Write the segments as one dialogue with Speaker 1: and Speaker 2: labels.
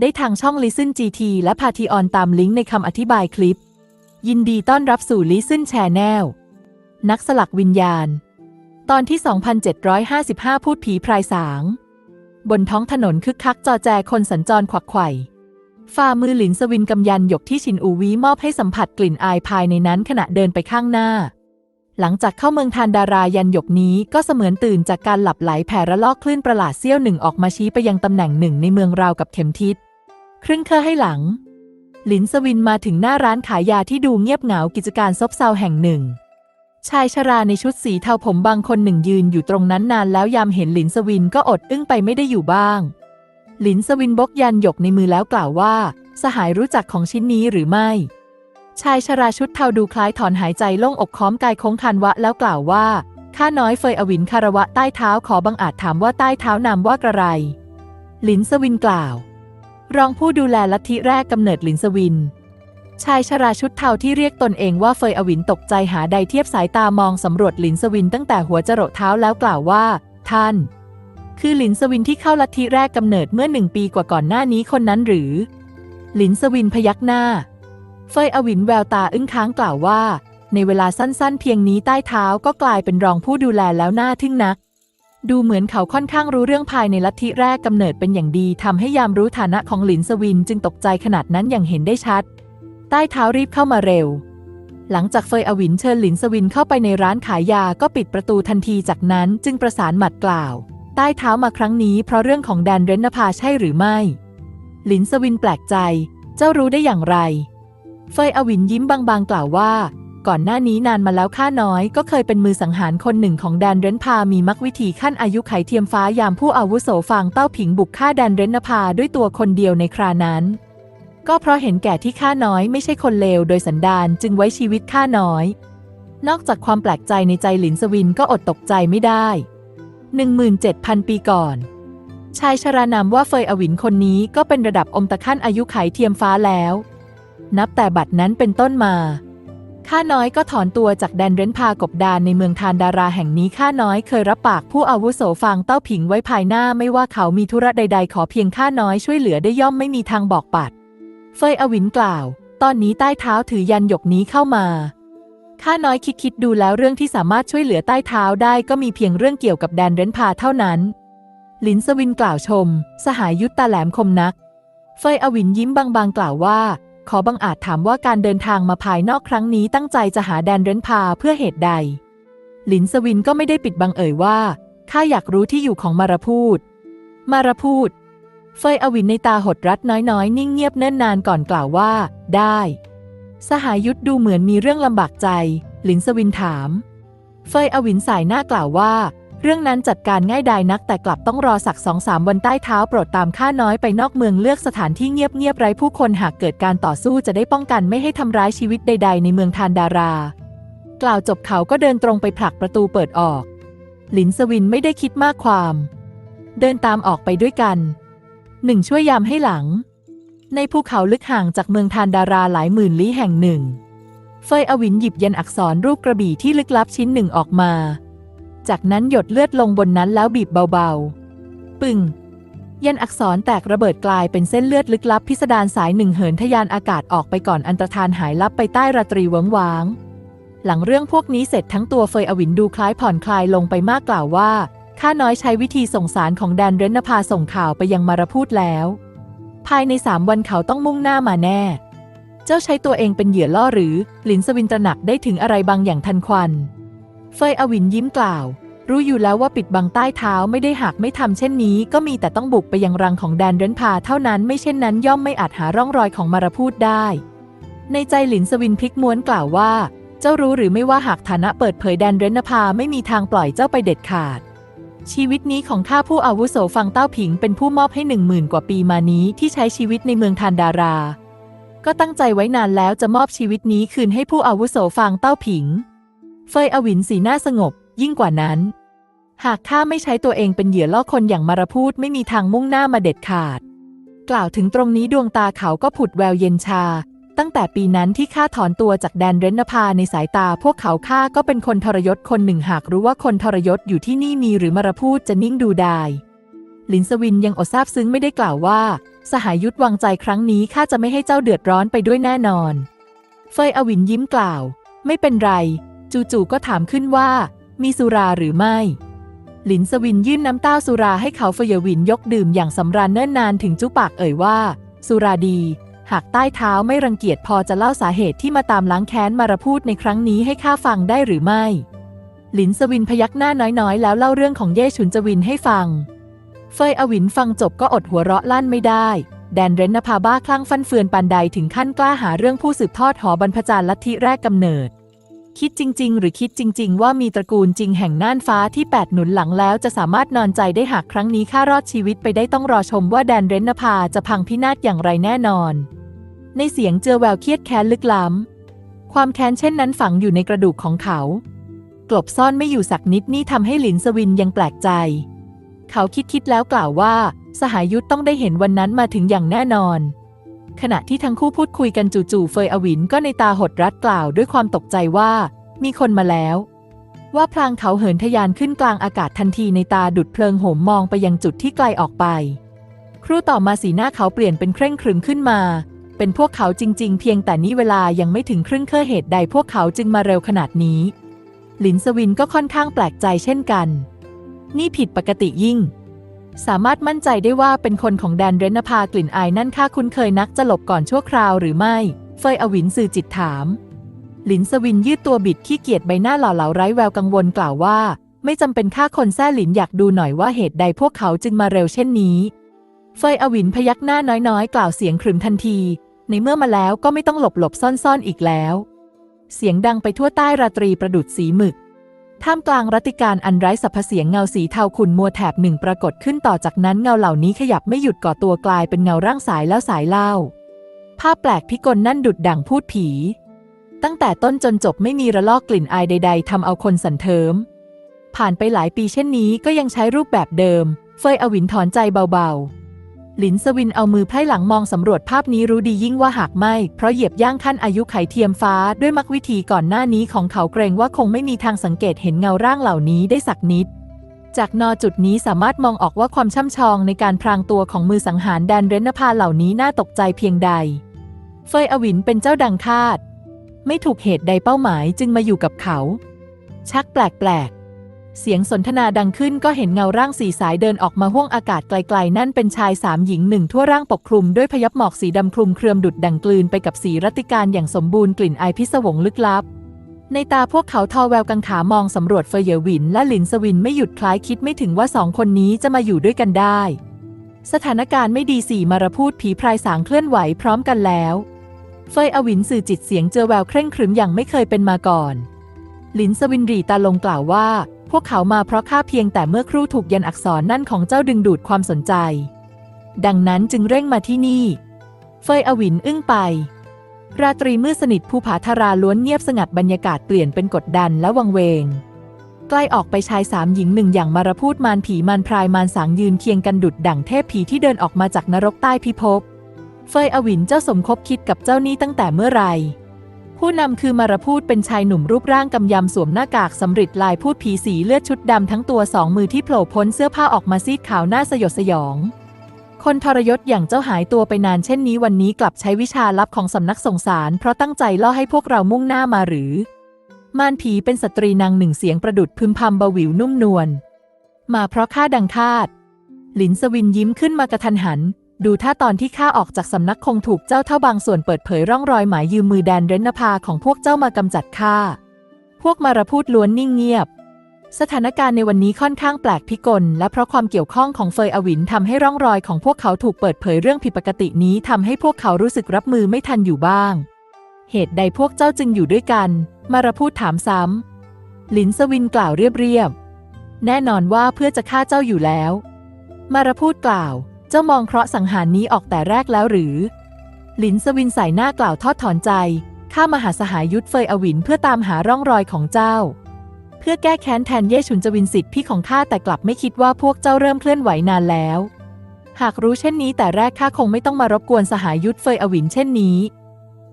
Speaker 1: ได้ทางช่อง Listen GT และ p a t ออนตามลิงก์ในคำอธิบายคลิป ยินดีต้อนรับสู่ Listen Channel นักสลักวิญญาณ ตอนที่ 2755 พูดผีพรายสาง บนท้องถนนคึกคักจอแจคนสัญจรขวักไขว่ฝ่ามือหลินสวินกำยันหยกที่ชินอูวีมอบให้สัมผัสกลิ่นอายภายในนั้นขณะเดินไปข้างหน้า หลังจากเข้าเมืองทานดารายันหยกนี้ก็เสมือนตื่นจากการหลับไหลแผ่ระลอกคลื่นประหลาดเสี้ยวหนึ่งออกมาชี้ไปยังตำแหน่งหนึ่งในเมืองราวกับเข็มทิศ ครึ่งเคอให้หลัง หลินสวินมาถึงหน้าร้านขายยาที่ดูเงียบเหงากิจการซบเซาแห่งหนึ่ง ชายชราในชุดสีเทาผมบางคนหนึ่งยืนอยู่ตรงนั้นนานแล้วยามเห็นหลินสวินก็อดอึ้งไปไม่ได้อยู่บ้าง หลินสวินบกยันหยกในมือแล้วกล่าวว่า สหายรู้จักของชิ้นนี้หรือไม่ ชายชราชุดเทาดูคล้ายถอนหายใจโล่งอกค้อมกายโค้งคันวะแล้วกล่าวว่าข้าน้อยเฟยอวินคารวะใต้เท้าขอบังอาจถามว่าใต้เท้านามว่ากระไร หลินสวินกล่าว รองผู้ดูแลลัทธิแรกกำเนิดลินสวิน ชายชราชุดเทาที่เรียกตนเองว่าเฟยอวินตกใจหาใดเทียบสายตามองสำรวจลินสวินตั้งแต่หัวจรดเท้าแล้วกล่าวว่า ท่าน คือลินสวินที่เข้าลัทธิแรกกำเนิดเมื่อหนึ่งปีกว่าก่อนหน้านี้คนนั้นหรือ ลินสวินพยักหน้า เฟยอวินแววตาอึ้งค้างกล่าวว่า ในเวลาสั้นๆ เพียงนี้ใต้เท้าก็กลายเป็นรองผู้ดูแลแล้วหน่าทึ่งนัก ดูเหมือนเขาค่อนข้างรู้เรื่องภายในลัทธิแรกกำเนิดเป็นอย่างดีทำให้ยามรู้ฐานะของหลินสวินจึงตกใจขนาดนั้นอย่างเห็นได้ชัด ใต้เท้ารีบเข้ามาเร็ว หลังจากเฟยอวินเชิญหลินสวินเข้าไปในร้านขายยาก็ปิดประตูทันทีจากนั้นจึงประสานหมัดกล่าว ใต้เท้ามาครั้งนี้เพราะเรื่องของแดนเรนนภาใช่หรือไม่ หลินสวินแปลกใจ เจ้ารู้ได้อย่างไร เฟยอวินยิ้มบางๆกล่าวว่า ก่อนหน้านี้นานมาแล้วข้าน้อยก็เคยเป็นมือสังหารคนหนึ่งของแดนเรนพา มีมักวิธีขั้นอายุไขเทียมฟ้ายามผู้อาวุโสฟางเต้าผิงบุกฆ่าแดนเรนนภาด้วยตัวคนเดียวในครานั้น ก็เพราะเห็นแก่ที่ข้าน้อยไม่ใช่คนเลวโดยสันดานจึงไว้ชีวิตข้าน้อย นอกจากความแปลกใจในใจหลินสวินก็อดตกใจไม่ได้ 17,000 ปีก่อนชายชรานามว่าเฟยอวินคนนี้ก็เป็นระดับอมตะขั้นอายุไขเทียมฟ้าแล้ว นับแต่บัดนั้นเป็นต้นมา ข้าน้อยก็ถอนตัวจากแดนเร้นพากบดานในเมืองทานดาราแห่งนี้ข้าน้อยเคยรับปากผู้อาวุโสฟางเต้าผิงไว้ภายหน้าไม่ว่าเขามีธุระใด ๆ ขอเพียงข้าน้อยช่วยเหลือได้ย่อมไม่มีทางบอกปัด เฟยอวินกล่าว ตอนนี้ใต้เท้าถือยันหยกนี้เข้ามาข้าน้อยคิดคิดดูแล้วเรื่องที่สามารถช่วยเหลือใต้เท้าได้ก็มีเพียงเรื่องเกี่ยวกับแดนเร้นพาเท่านั้นลินสวินกล่าวชม สหายยุตตาแหลมคมนัก เฟยอวินยิ้มบางๆกล่าวว่า ขอบังอาจถามว่าการเดินทางมาภายนอกครั้งนี้ตั้งใจจะหาแดนเร้นพาเพื่อเหตุใด หลินสวินก็ไม่ได้ปิดบังเอ่ยว่า ข้าอยากรู้ที่อยู่ของมารพูด มารพูด เฟยอวินในตาหดรัดน้อยๆ นิ่งเงียบเนิ่นนานก่อนกล่าวว่า ได้ สหายยุทธดูเหมือนมีเรื่องลำบากใจ หลินสวินถาม เฟยอวินสายหน้ากล่าวว่า เรื่องนั้นจัดการง่ายดายนักแต่กลับต้องรอสักสองสามวันใต้เท้าโปรดตามข้าน้อยไปนอกเมืองเลือกสถานที่เงียบๆไร้ผู้คนหากเกิดการต่อสู้จะได้ป้องกันไม่ให้ทำร้ายชีวิตใด ๆ ในเมืองทานดารา กล่าวจบเขาก็เดินตรงไปผลักประตูเปิดออก หลินสวินไม่ได้คิดมากความ เดินตามออกไปด้วยกันหนึ่งช่วยยามให้หลัง ในภูเขาลึกห่างจากเมืองทานดาราหลายหมื่นลี้แห่งหนึ่ง เฟยอวินหยิบยันอักษรรูปกระบี่ที่ลึกลับชิ้นหนึ่งออกมา จากนั้นหยดเลือดลงบนนั้นแล้วบีบเบาๆ ปึ้งยันอักษรแตกระเบิดกลายเป็นเส้นเลือดลึกลับพิสดารสายหนึ่งเหินทะยานอากาศออกไปก่อนอันตรธานหายลับไปใต้ราตรีเวิงว้าง หลังเรื่องพวกนี้เสร็จทั้งตัวเฟยอวินดูคล้ายผ่อนคลายลงไปมากกล่าวว่าข้าน้อยใช้วิธีส่งสารของแดนเรนนภาส่งข่าวไปยังมารพูดแล้ว ภายในสามวันเขาต้องมุ่งหน้ามาแน่ เจ้าใช้ตัวเองเป็นเหยื่อล่อหรือ หลินสวินตระหนักได้ถึงอะไรบางอย่างทันควัน เฟยอวินยิ้มกล่าว รู้อยู่แล้วว่าปิดบังใต้เท้าไม่ได้หากไม่ทำเช่นนี้ ก็มีแต่ต้องบุกไปยังรังของแดนเรนพาเท่านั้นไม่เช่นนั้นย่อมไม่อาจหาร่องรอยของมารพูดได้ ในใจหลินสวินพลิกม้วนกล่าวว่า เจ้ารู้หรือไม่ว่าหากฐานะเปิดเผยแดนเรนภาไม่มีทางปล่อยเจ้าไปเด็ดขาดชีวิตนี้ของข้าผู้อาวุโสฟังเต้าผิงเป็นผู้มอบให้หนึ่งหมื่นกว่าปีมานี้ที่ใช้ชีวิตในเมืองทานดารา ก็ตั้งใจไว้นานแล้วจะมอบชีวิตนี้คืนให้ผู้อาวุโสฟังเต้าผิง เฟยอวินสีหน้าสงบ ยิ่งกว่านั้น หากข้าไม่ใช้ตัวเองเป็นเหยื่อล่อคนอย่างมารพูดไม่มีทางมุ่งหน้ามาเด็ดขาด กล่าวถึงตรงนี้ดวงตาเขาก็ผุดแววเย็นชา ตั้งแต่ปีนั้นที่ข้าถอนตัวจากแดนเรนนภาในสายตาพวกเขาข้าก็เป็นคนทรยศคนหนึ่งหากรู้ว่าคนทรยศอยู่ที่นี่มีหรือมารพูดจะนิ่งดูได้ลินสวินยังอดซาบซึ้งไม่ได้กล่าวว่า สหายุทธวางใจครั้งนี้ข้าจะไม่ให้เจ้าเดือดร้อนไปด้วยแน่นอน เฟยอวินยิ้มกล่าว ไม่เป็นไร จู่ๆก็ถามขึ้นว่า มีสุราหรือไม่ หลินสวินยื่นน้ำเต้าสุราให้เขาเฟยวินยกดื่มอย่างสำราญเนิ่นนานถึงจุปากเอ่ยว่า สุราดี หากใต้เท้าไม่รังเกียจพอจะเล่าสาเหตุที่มาตามล้างแค้นมารพูดในครั้งนี้ให้ข้าฟังได้หรือไม่หลินสวินพยักหน้าน้อยๆ แล้วเล่าเรื่องของเย่ฉุนจวินให้ฟัง เฟยอวินฟังจบก็อดหัวเราะลั่นไม่ได้ แดนเรนนภาบ้าคลั่งฟันเฟือนปานใดถึงขั้นกล้าหาเรื่องผู้สืบทอดหอบรรพจารลัทธิแรกกำเนิด คิดจริง ๆ หรือคิดจริง ๆ ว่ามีตระกูลจริงแห่งน่านฟ้าที่แปดหนุนหลังแล้วจะสามารถนอนใจได้หากครั้งนี้ข้ารอดชีวิตไปได้ต้องรอชมว่าแดนเรนนภาจะพังพินาศอย่างไรแน่นอน ในเสียงเจอแววเครียดแค้นลึกล้ำ ความแค้นเช่นนั้นฝังอยู่ในกระดูกของเขา กลบซ่อนไม่อยู่สักนิดนี่ทำให้หลินสวินยังแปลกใจ เขาคิดคิดแล้วกล่าวว่า สหายุทธต้องได้เห็นวันนั้นมาถึงอย่างแน่นอน ขณะที่ทั้งคู่พูดคุยกันจู่ๆเฟยอวินก็ในตาหดรัดกล่าวด้วยความตกใจว่า มีคนมาแล้ว ว่าพลางเขาเหินทะยานขึ้นกลางอากาศทันทีในตาดุดเพลิงโหมมองไปยังจุดที่ไกลออกไป ครู่ต่อมาสีหน้าเขาเปลี่ยนเป็นเคร่งครึมขึ้นมา เป็นพวกเขาจริง ๆ เพียงแต่นี้เวลายังไม่ถึงครึ่งเคอเหตุใดพวกเขาจึงมาเร็วขนาดนี้หลินสวินก็ค่อนข้างแปลกใจเช่นกัน นี่ผิดปกติยิ่ง สามารถมั่นใจได้ว่าเป็นคนของแดนเรนนภากลิ่นอายนั่นข้าคุ้นเคยนักจะหลบก่อนชั่วคราวหรือไม่ เฟยอวินสื่อจิตถาม หลินสวินยืดตัวบิดขี้เกียจใบหน้าหล่อเหลาไร้แววกังวลกล่าวว่า ไม่จำเป็นข้าคนแซ่หลินอยากดูหน่อยว่าเหตุใดพวกเขาจึงมาเร็วเช่นนี้ เฟยอวินพยักหน้าน้อยๆ กล่าวเสียงขรึมทันที ในเมื่อมาแล้วก็ไม่ต้องหลบหลบซ่อนๆอีกแล้ว เสียงดังไปทั่วใต้ราตรีประดุดสีหมึก ท่ามกลางรัติการอันไร้สรรพเสียงเงาสีเทาขุ่นมัวแถบหนึ่งปรากฏขึ้นต่อจากนั้นเงาเหล่านี้ขยับไม่หยุดก่อตัวกลายเป็นเงาร่างสายแล้วสายเล่า ภาพแปลกพิกลนั่นดุดดั่งพูดผี ตั้งแต่ต้นจนจบไม่มีระลอกกลิ่นอายใด ๆทำเอาคนสันเทิม ผ่านไปหลายปีเช่นนี้ก็ยังใช้รูปแบบเดิม เฟยอวินถอนใจเบาๆ หลินสวินเอามือไพร่หลังมองสำรวจภาพนี้รู้ดียิ่งว่าหากไม่ เพราะเหยียบย่างขั้นอายุไขเทียมฟ้าด้วยมักวิธีก่อนหน้านี้ของเขาเกรงว่าคงไม่มีทางสังเกตเห็นเงาร่างเหล่านี้ได้สักนิด จากนอจุดนี้สามารถมองออกว่าความช่ำชองในการพรางตัวของมือสังหารแดนเรนนภาเหล่านี้น่าตกใจเพียงใด เฟยอวินเป็นเจ้าดังคาด ไม่ถูกเหตุใดเป้าหมายจึงมาอยู่กับเขา ชักแปลกๆ เสียงสนทนาดังขึ้นก็เห็นเงาร่างสีสายเดินออกมาห้วงอากาศไกลๆ นั่นเป็นชายสามหญิงหนึ่งทั่วร่างปกคลุมด้วยพยับหมอกสีดำคลุมเครือมดุดดังกลืนไปกับสีรัติการอย่างสมบูรณ์กลิ่นอายพิศวงลึกลับ ในตาพวกเขาทอแววกังขามองสำรวจเฟยเยวิน และหลินสวินไม่หยุดคล้ายคิดไม่ถึงว่าสองคนนี้จะมาอยู่ด้วยกันได้ สถานการณ์ไม่ดีสี่มารพูดผีพรายสางเคลื่อนไหวพร้อมกันแล้ว เฟยอวินสื่อจิตเสียงเจอแววเคร่งครึมอย่างไม่เคยเป็นมาก่อน หลินสวินรีตาลงกล่าวว่า พวกเขามาเพราะข้าเพียงแต่เมื่อครู่ถูกยันอักษรนั่นของเจ้าดึงดูดความสนใจ ดังนั้นจึงเร่งมาที่นี่ เฟยอวินอึ้งไป ราตรีมืดสนิทภูผาธาราล้วนเงียบสงัดบรรยากาศเปลี่ยนเป็นกดดันและวังเวง ใกล้ออกไปชายสามหญิงหนึ่งอย่างมารพูดมารผีมารพรายมารสางยืนเคียงกันดุดดั่งเทพผีที่เดินออกมาจากนรกใต้พิภพ เฟยอวินเจ้าสมคบคิดกับเจ้านี่ตั้งแต่เมื่อไหร่ ผู้นำคือมารพูดเป็นชายหนุ่มรูปร่างกำยำสวมหน้ากากสำริดลายพูดผีสีเลือดชุดดำทั้งตัวสองมือที่โผล่พ้นเสื้อผ้าออกมาซีดขาวหน้าสยดสยอง คนทรยศอย่างเจ้าหายตัวไปนานเช่นนี้วันนี้กลับใช้วิชาลับของสำนักสงสาร เพราะตั้งใจล่อให้พวกเรามุ่งหน้ามาหรือมารผีเป็นสตรีนางหนึ่งเสียงประดุดพึมพำเบาหวิวนุ่มนวลมาเพราะข้าดังคาด หลินสวินยิ้มขึ้นมากระทันหัน ดูถ้าตอนที่ข้าออกจากสำนักคงถูกเจ้าเท่าบางส่วนเปิดเผยร่องรอยหมายยืมมือแดนเรนนภาของพวกเจ้ามากำจัดข้า พวกมารพูดล้วนนิ่งเงียบ สถานการณ์ในวันนี้ค่อนข้างแปลกพิกล และเพราะความเกี่ยวข้องของเฟยอวินทำให้ร่องรอยของพวกเขาถูกเปิดเผยเรื่องผิดปกตินี้ทำให้พวกเขารู้สึกรับมือไม่ทันอยู่บ้าง เหตุใดพวกเจ้าจึงอยู่ด้วยกัน มารพูดถามซ้ำลินสวินกล่าวเรียบๆแน่นอนว่าเพื่อจะฆ่าเจ้าอยู่แล้ว มารพูดกล่าว เจ้ามองเคราะห์สังหารนี้ออกแต่แรกแล้วหรือลินสวินสายหน้ากล่าวทอดถอนใจ ข้ามาหาสหายยุทธเฟยอวินเพื่อตามหาร่องรอยของเจ้า เพื่อแก้แค้นแทนเย่ฉุนจวินสิทธิ์พี่ของข้าแต่กลับไม่คิดว่าพวกเจ้าเริ่มเคลื่อนไหวนานแล้ว หากรู้เช่นนี้แต่แรกข้าคงไม่ต้องมารบกวนสหายยุทธเฟยอวินเช่นนี้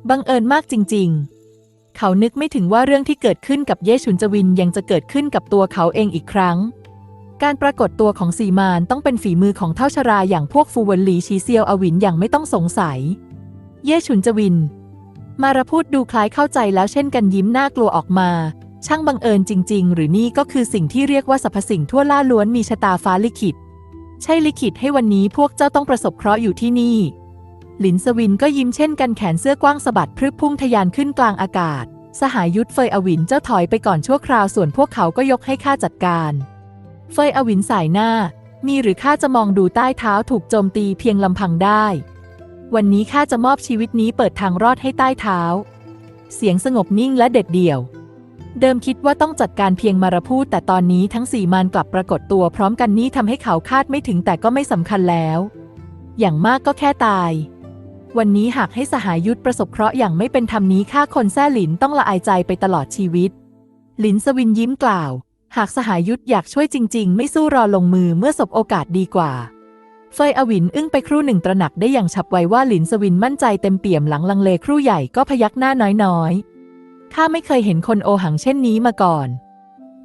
Speaker 1: บังเอิญมากจริง ๆ เขานึกไม่ถึงว่าเรื่องที่เกิดขึ้นกับเย่ฉุนจวินยังจะเกิดขึ้นกับตัวเขาเองอีกครั้ง การปรากฏตัวของซีมานต้องเป็นฝีมือของเท่าชราอย่างพวกฟูเวนหลีชีเซียวอวินอย่างไม่ต้องสงสัย เย่ฉุนจวิน มารพูดดูคล้ายเข้าใจแล้วเช่นกันยิ้มน่ากลัวออกมา ช่างบังเอิญจริง ๆ หรือนี่ก็คือสิ่งที่เรียกว่าสรรพสิ่งทั่วล่าล้วนมีชะตาฟ้าลิขิต ใช่ลิขิตให้วันนี้พวกเจ้าต้องประสบเคราะห์อยู่ที่นี่ หลินสวินก็ยิ้มเช่นกันแขนเสื้อกว้างสะบัดพรึบพุ่งทะยานขึ้นกลางอากาศ สหายยุทธเฟยอวินเจ้าถอยไปก่อนชั่วคราวส่วนพวกเขาก็ยกให้ข้าจัดการ เฟยอวินสายหน้า มีหรือข้าจะมองดูใต้เท้าถูกโจมตีเพียงลำพังได้ วันนี้ข้าจะมอบชีวิตนี้เปิดทางรอดให้ใต้เท้า เสียงสงบนิ่งและเด็ดเดี่ยว เดิมคิดว่าต้องจัดการเพียงมารพูดแต่ตอนนี้ทั้งสี่มารกลับปรากฏตัวพร้อมกันนี้ทำให้เขาคาดไม่ถึงแต่ก็ไม่สำคัญแล้ว อย่างมากก็แค่ตาย วันนี้หากให้สหายยุทธประสบเคราะห์อย่างไม่เป็นธรรมนี้ข้าคนแซ่หลินต้องละอายใจไปตลอดชีวิต หลินสวินยิ้มกล่าว หากสหายยุทธอยากช่วยจริง ๆ ไม่สู้รอลงมือเมื่อสบโอกาสดีกว่า เฟยอวินอึ้งไปครู่หนึ่งตระหนักได้อย่างฉับไวว่าหลินสวินมั่นใจเต็มเปี่ยมหลังลังเลครู่ใหญ่ก็พยักหน้าน้อยๆข้าไม่เคยเห็นคนโอหังเช่นนี้มาก่อน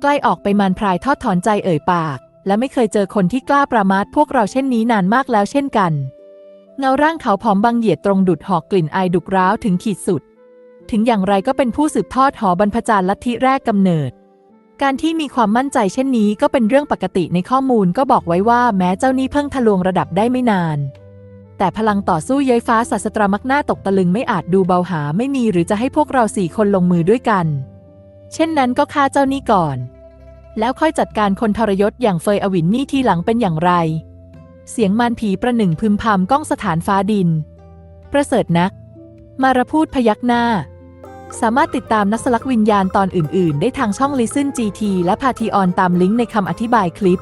Speaker 1: ใกล้ออกไปมารพรายทอดถอนใจเอ่ยปาก และไม่เคยเจอคนที่กล้าประมาทพวกเราเช่นนี้นานมากแล้วเช่นกัน เงาร่างเขาผอมบางเหยียดตรงดุดหอกกลิ่นอายดุกร้าวถึงขีดสุด ถึงอย่างไรก็เป็นผู้สืบทอดหอบรรพจารลัทธิแรกกำเนิด การที่มีความมั่นใจเช่นนี้ก็เป็นเรื่องปกติในข้อมูลก็บอกไว้ว่าแม้เจ้านี่เพิ่งทะลวงระดับได้ไม่นาน แต่พลังต่อสู้ย้ยฟ้าศาสตรามักหน้าตกตะลึงไม่อาจดูเบาหาไม่มีหรือจะให้พวกเราสี่คนลงมือด้วยกัน เช่นนั้นก็ฆ่าเจ้านี่ก่อน แล้วค่อยจัดการคนทรยศอย่างเฟยอวินนี่ทีหลังเป็นอย่างไร เสียงมารผีประหนึ่งพึมพำก้องสถานฟ้าดิน ประเสริฐนัก มารพูดพยักหน้า สามารถติดตามนักสลักวิญญาณตอนอื่น ๆ ได้ทางช่อง Listen GT และพาทีออนตามลิงก์ในคำอธิบายคลิป